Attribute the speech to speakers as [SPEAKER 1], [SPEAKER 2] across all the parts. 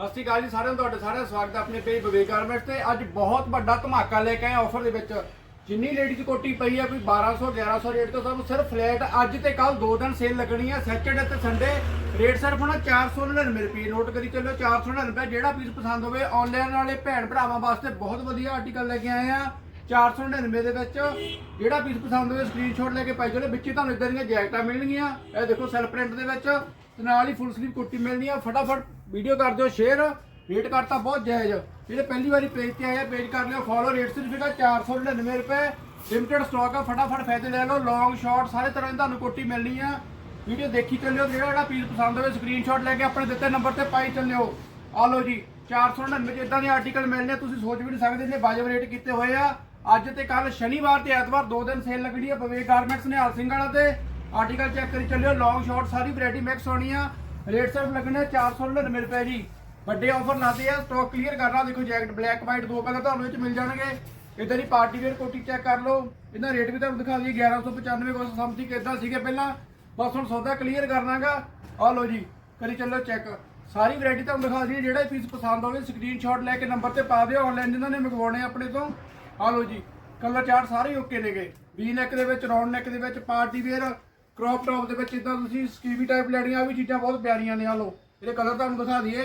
[SPEAKER 1] ਸਤਿ ਸ਼੍ਰੀ ਅਕਾਲ ਜੀ, ਸਾਰਿਆਂ ਨੂੰ ਤੁਹਾਡੇ ਸਾਰਿਆਂ ਦਾ ਸਵਾਗਤ ਹੈ ਆਪਣੇ ਪੇਜ ਵਿਵੇਕ ਗਾਰਮੈਂਟਸ ਤੇ। ਅੱਜ ਬਹੁਤ ਵੱਡਾ ਧਮਾਕਾ ਲੈ ਕੇ ਆਏ ਆਫਰ ਦੇ ਵਿੱਚ। ਜਿੰਨੀ ਲੇਡੀਜ਼ ਕੋਟੀ ਪਈ ਹੈ, ਕੋਈ 1200 1100 ਰੇਟ ਤੋਂ ਸਾਨੂੰ ਸਿਰਫ ਫਲੈਟ ਅੱਜ ਤੇ ਕੱਲ ਦੋ ਦਿਨ ਸੇਲ ਲੱਗਣੀ ਹੈ ਸੈਟਰਡੇ ਤੇ ਸੰਡੇ ਰੇਟ ਸਿਰਫ ਹੋਣਾ 499 ਰੁਪਏ। ਨੋਟ ਕਰੀ ਚੱਲੋ 499 ਜਿਹੜਾ ਪੀਸ ਪਸੰਦ ਹੋਵੇ ਆਨਲਾਈਨ ਵਾਲੇ ਭੈਣ ਭਰਾਵਾਂ ਵਾਸਤੇ ਬਹੁਤ ਵਧੀਆ ਆਰਟੀਕਲ ਲੈ ਕੇ ਆਏ ਆ 499 ਦੇ ਵਿੱਚ। ਜਿਹੜਾ ਪੀਸ ਪਸੰਦ ਹੋਵੇ ਸਕਰੀਨਸ਼ਾਟ ਲੈ ਕੇ ਪਾਈ ਚਲੋ। ਵਿੱਚ ਤੁਹਾਨੂੰ ਇਦਾਂ ਦੀਆਂ ਜੈਕਟਾਂ ਮਿਲਣਗੀਆਂ। ਇਹ ਦੇਖੋ ਸੈਲਫ ਪ੍ਰਿੰਟ ਦੇ ਵਿੱਚ। ਤੇ ਨਾਲ ਹੀ ਫੁੱਲ ਸਲੀਵ ਕੁੜਤੀ ਮਿਲਣੀ ਆ। ਫਟਾਫਟ ਵੀਡੀਓ ਕਰ ਦਿਓ ਸ਼ੇਅਰ ਰੇਟ ਕਰਤਾ ਬਹੁਤ ਜਾਇਜ਼। ਜਿਹੜੇ ਪਹਿਲੀ ਵਾਰੀ ਪੇਜ ਤੇ ਆਏ ਆ ਪੇਜ ਕਰ ਲਿਓ ਫੋਲੋ ਰੇਟ ਸਿਰਫ ਹੈਗਾ 499 ਰੁਪਏ। ਲਿਮਟਿਡ ਸਟਾਕ ਆ ਫਟਾਫਟ ਫਾਇਦੇ ਲੈ ਲਓ ਲੌਂਗ ਸ਼ਾਰਟ ਸਾਰੇ ਤਰ੍ਹਾਂ ਦੀ ਤੁਹਾਨੂੰ ਕੋਟੀ ਮਿਲਣੀ ਆ। ਵੀਡੀਓ ਦੇਖੀ ਚੱਲਿਓ ਜਿਹੜਾ ਜਿਹੜਾ ਪੀਸ ਪਸੰਦ ਹੋਵੇ ਸਕਰੀਨਸ਼ਾਟ ਲੈ ਕੇ ਆਪਣੇ ਦਿੱਤੇ ਨੰਬਰ ਤੇ ਪਾਈ ਚੱਲਿਓ। ਆ ਲਓ ਜੀ 499 ਚ ਇਦਾਂ ਦੇ ਆਰਟੀਕਲ ਮਿਲਣੇ ਆ, ਤੁਸੀਂ ਸੋਚ ਵੀ ਨਹੀਂ ਸਕਦੇ ਨੇ ਵਾਜਬ ਰੇਟ ਕੀਤੇ ਹੋਏ ਆ। ਅੱਜ ਤੇ ਕੱਲ ਸ਼ਨੀਵਾਰ ਤੇ ਐਤਵਾਰ ਦੋ ਦਿਨ ਸੇਲ ਲੱਗਣੀ ਆ ਬਵੇਕ ਗਾਰਮੈਂਟਸ ਨੇ ਹਾਲ ਸਿੰਘ ਵਾਲਾ ਤੇ। ਆਰਟੀਕਲ ਚੈੱਕ ਕਰੀ ਚੱਲਿਓ ਲੌਂਗ ਸ਼ਾਰਟ ਸਾਰੀ ਵੈਰਾਈਟੀ ਮਿਕਸ ਹੋਣੀ ਆ। ਰੇਟ ਸਿਰਫ ਲੱਗਣੇ 499 ਰੁਪਏ ਜੀ। ਵੱਡੇ ਆਫਰ ਲਾਤੇ ਆ ਸਟਾਕ ਕਲੀਅਰ ਕਰਨਾ ਦੇਖੋ ਜੈਕਟ ਬਲੈਕ ਵਾਈਟ ਦੋ ਕਲਰ ਤੁਹਾਨੂੰ ਇਹ ਚ ਮਿਲ ਜਾਣਗੇ। ਇਦਾਂ ਦੀ ਪਾਰਟੀ ਵੇਅਰ ਕੋਟੀ ਚੈੱਕ ਕਰ ਲਓ। ਇਹਦਾ ਰੇਟ ਵੀ ਤੁਹਾਨੂੰ ਦਿਖਾ ਦਈਏ 1195 ਕੁਛ ਸਮਥਿੰਗ ਇਦਾਂ ਸੀਗੇ ਪਹਿਲਾਂ। ਬਸ ਹੁਣ ਸੌਦਾ ਕਲੀਅਰ ਕਰਨਾਗਾ। ਆ ਲਓ ਜੀ, ਕਰੀ ਚੱਲੋ ਚੈੱਕ ਸਾਰੀ ਵੈਰਾਈਟੀ ਤੁਹਾਨੂੰ ਦਿਖਾ ਦਈਏ, ਜਿਹੜਾ ਪੀਸ ਪਸੰਦ ਹੋਵੇ ਸਕਰੀਨਸ਼ਾਟ ਲੈ ਕੇ ਨੰਬਰ ਤੇ ਪਾ ਦਿਓ ਆਨਲਾਈਨ ਜਿਨ੍ਹਾਂ ਨੇ ਮੰਗਵਾਉਣੇ ਆਪਣੇ ਤੋਂ। ਆ ਲਓ ਜੀ ਕਲਰ ਚਾਰਟ ਸਾਰੇ ਓਕੇ ਨੇਗੇ। ਵੀ ਨੈਕ ਦੇ ਵਿੱਚ ਰਾਉਂਡ ਨੈਕ ਦੇ ਵਿੱਚ ਪਾਰਟੀ ਵੇਅਰ ਕ੍ਰੌਪ ਟੌਪ ਦੇ ਵਿੱਚ ਇਦਾਂ ਤੁਸੀਂ ਸਕੀਵੀ ਟਾਈਪ ਲੈਣੀਆਂ ਆ ਵੀ ਚੀਜ਼ਾਂ ਬਹੁਤ ਪਿਆਰੀਆਂ ਨੇ, ਆ ਲਓ। ਇਹਦੇ ਕਲਰ ਤੁਹਾਨੂੰ ਦਿਖਾ ਦਈਏ।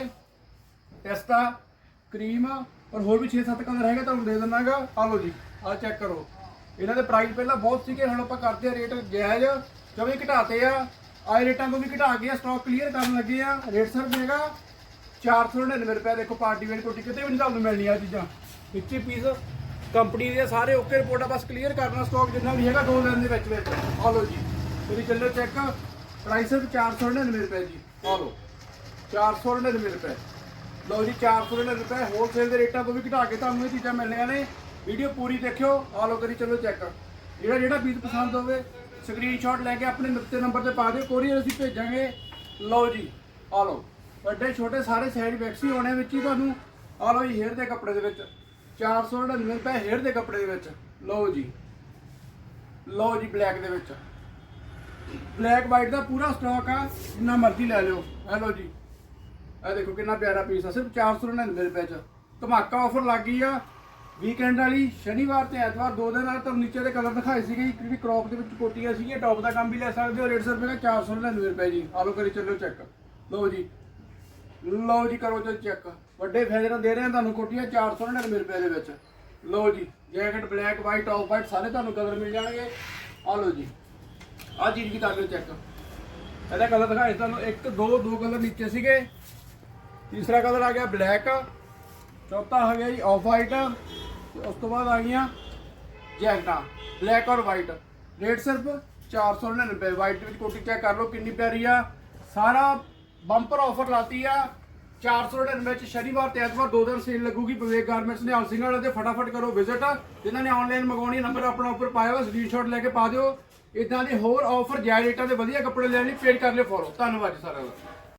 [SPEAKER 1] ਪਿਸਤਾ ਕਰੀਮ ਔਰ ਹੋਰ ਵੀ 6-7 ਕਲਰ ਹੈਗੇ, ਤੁਹਾਨੂੰ ਦੇ ਦਿੰਨਾਗਾ। ਆ ਲਓ ਜੀ ਆ ਚੈੱਕ ਕਰੋ। ਇਹਨਾਂ ਦੇ ਪ੍ਰਾਈਸ ਪਹਿਲਾਂ ਬਹੁਤ ਸੀਗੇ, ਹੁਣ ਆਪਾਂ ਕਰਦੇ ਆ ਰੇਟ ਜਾਇਜ਼। ਵੀ ਘਟਾਤੇ ਆ। ਆਏ ਰੇਟਾਂ ਤੋਂ ਵੀ ਘਟਾ ਕੇ ਸਟਾਕ ਕਲੀਅਰ ਕਰਨ ਲੱਗੇ ਆ। ਰੇਟ ਸਰ ਦੇਗਾ 499 ਰੁਪਏ। ਦੇਖੋ ਪਾਰਟੀ ਵੇਅਰ ਕੋਟੀ ਕਿਤੇ ਵੀ ਨਹੀਂ ਤੁਹਾਨੂੰ ਮਿਲਣੀ ਆ ਚੀਜ਼ਾਂ। ਵਿੱਚੇ ਪੀਸ ਕੰਪਨੀ ਦੇ ਸਾਰੇ ਓਕੇ ਰਿਪੋਰਟਾਂ ਬਸ ਕਲੀਅਰ ਕਰਨਾ ਸਟਾਕ ਜਿੰਨਾ ਵੀ ਹੈਗਾ ਦੋ ਦਿਨ ਦੇ ਵਿੱਚ ਵਿੱਚ। ਆ ਲਓ ਜੀ। ਤੁਸੀਂ ਚੱਲੋ ਚੈੱਕ ਪ੍ਰਾਈਸ ਸਿਰਫ 499 ਰੁਪਏ ਜੀ। ਆ ਲਓ। 499 ਰੁਪਏ। ਲਓ ਜੀ 499 ਰੁਪਏ। ਹੋਲਸੇਲ ਦੇ ਰੇਟਾਂ ਤੋਂ ਵੀ ਘਟਾ ਕੇ ਤੁਹਾਨੂੰ ਇਹ ਚੀਜ਼ਾਂ ਮਿਲਣੀਆਂ ਨੇ। ਵੀਡੀਓ ਪੂਰੀ ਦੇਖਿਓ। ਆ ਲਓ ਕਰੀ ਚਲੋ ਚੈੱਕ ਜਿਹੜਾ ਜਿਹੜਾ ਪੀਸ ਪਸੰਦ ਹੋਵੇ ਸਕਰੀਨਸ਼ਾਟ ਲੈ ਕੇ ਆਪਣੇ ਦਿੱਤੇ ਨੰਬਰ ਤੇ ਪਾ ਦਿਓ। ਕੋਰੀਅਰ ਅਸੀਂ ਭੇਜਾਂਗੇ। ਲਓ ਜੀ ਆ ਲਓ। ਵੱਡੇ ਛੋਟੇ ਸਾਰੇ ਸਾਈਡ ਵੈਕਸੀ ਹੋਣੇ ਵਿੱਚ ਹੀ ਤੁਹਾਨੂੰ। ਆ ਲਓ ਜੀ ਹੇਅਰ ਦੇ ਕੱਪੜੇ ਦੇ ਵਿੱਚ। 499 ਰੁਪਏ ਹੇਅਰ ਦੇ ਕੱਪੜੇ ਦੇ ਵਿੱਚ। ਲਓ ਜੀ। ਲਓ ਜੀ ਬਲੈਕ ਦੇ ਵਿੱਚ। ਬਲੈਕ ਵਾਈਟ ਦਾ ਪੂਰਾ ਸਟਾਕ ਆ, ਜਿੰਨਾ ਮਰਜ਼ੀ ਲੈ ਲਿਓ। ਇਹ ਲਓ ਜੀ। ਇਹ ਦੇਖੋ ਕਿੰਨਾ ਪਿਆਰਾ ਪੀਸ ਆ। ਸਿਰਫ 499 ਰੁਪਏ ਚ। ਧਮਾਕਾ ਆਫਰ ਲੱਗ ਗਈ ਆ। ਵੀਕਐਂਡ ਵਾਲੀ, ਸ਼ਨੀਵਾਰ ਤੇ ਐਤਵਾਰ, ਦੋ ਦਿਨ ਆ ਤੁਹਾਨੂੰ ਨੀਚੇ ਦੇ ਕਲਰ ਦਿਖਾਏ ਸੀਗੇ ਕਿਉਂਕਿ ਜਿਹੜੀ ਕ੍ਰੌਪ ਦੇ ਵਿੱਚ ਕੋਟੀਆਂ ਸੀਗੀਆਂ ਟੌਪ ਦਾ ਕੰਮ ਵੀ ਲੈ ਸਕਦੇ ਹੋ। ਰੇਟ ਸਿਰਫ ਹੈਗਾ 499 ਰੁਪਏ ਜੀ। ਆਲੋ ਕਰੀ ਚੱਲੋ ਚੈੱਕ ਲਓ ਜੀ। ਲਓ ਜੀ, ਕਰੋ ਜੀ ਚੈੱਕ ਵੱਡੇ ਫਾਇਦੇ ਨਾਲ ਦੇ ਰਹੇ ਹਾਂ ਤੁਹਾਨੂੰ ਕੋਟੀਆਂ 499 ਰੁਪਏ ਦੇ ਵਿੱਚ। ਲਓ ਜੀ jacket black white off white ਸਾਰੇ ਤੁਹਾਨੂੰ ਕਲਰ ਮਿਲ ਜਾਣਗੇ। ਆ ਲਓ ਜੀ। ਆ ਚੀਜ਼ ਵੀ ਕਰ ਲਿਓ ਚੈੱਕ ਇਹਦਾ ਕਲਰ ਦਿਖਾਏ ਤੁਹਾਨੂੰ, ਇੱਕ, ਦੋ ਦੋ ਕਲਰ ਨੀਚੇ ਸੀਗੇ। ਤੀਸਰਾ ਕਲਰ ਆ ਗਿਆ ਬਲੈਕ ਚੌਥਾ ਆ ਗਿਆ ਜੀ ਆਫ ਵਾਈਟ ਉਸ ਤੋਂ ਬਾਅਦ ਆ ਗਈਆਂ ਜੈਕਟਾਂ ਬਲੈਕ ਔਰ ਵਾਈਟ ਰੇਟ ਸਿਰਫ 499 ਰੁਪਏ ਵਾਈਟ ਵਿੱਚ ਕੋਟੀ ਚੈੱਕ ਕਰ ਲਓ ਕਿੰਨੀ ਪਿਆਰੀ ਆ। ਸਾਰਾ ਬੰਪਰ ਆਫਰ ਲਾਤੀ ਆ। 499 'ਚ ਸ਼ਨੀਵਾਰ ਤੇ ਐਤਵਾਰ ਦੋ ਦਿਨ ਸੇਲ ਲੱਗੂਗੀ। ਵਿਵੇਕ ਗਾਰਮੈਂਟਸ ਨੇ ਹਾਲ ਸਿੰਘ ਵਾਲੇ ਤੇ ਫਟਾਫਟ ਕਰੋ ਵਿਜ਼ਿਟ ਜਿਨ੍ਹਾਂ ਨੇ ਆਨਲਾਈਨ ਮੰਗਵਾਉਣੀ ਨੰਬਰ ਆਪਣਾ ਉੱਪਰ ਪਾਇਆ ਹੋਇਆ ਸਕਰੀਨਸ਼ਾਟ ਲੈ ਕੇ ਪਾ ਦਿਓ। ਇਦਾਂ ਦੇ ਹੋਰ ਆਫਰ ਜਾਇਜ਼ ਰੇਟਾਂ ਦੇ ਵਧੀਆ ਕੱਪੜੇ ਲੈਣ ਲਈ ਪੇਜ ਕਰ ਲਿਓ ਫੋਲੋ ਧੰਨਵਾਦ ਜੀ ਸਾਰਿਆਂ ਦਾ।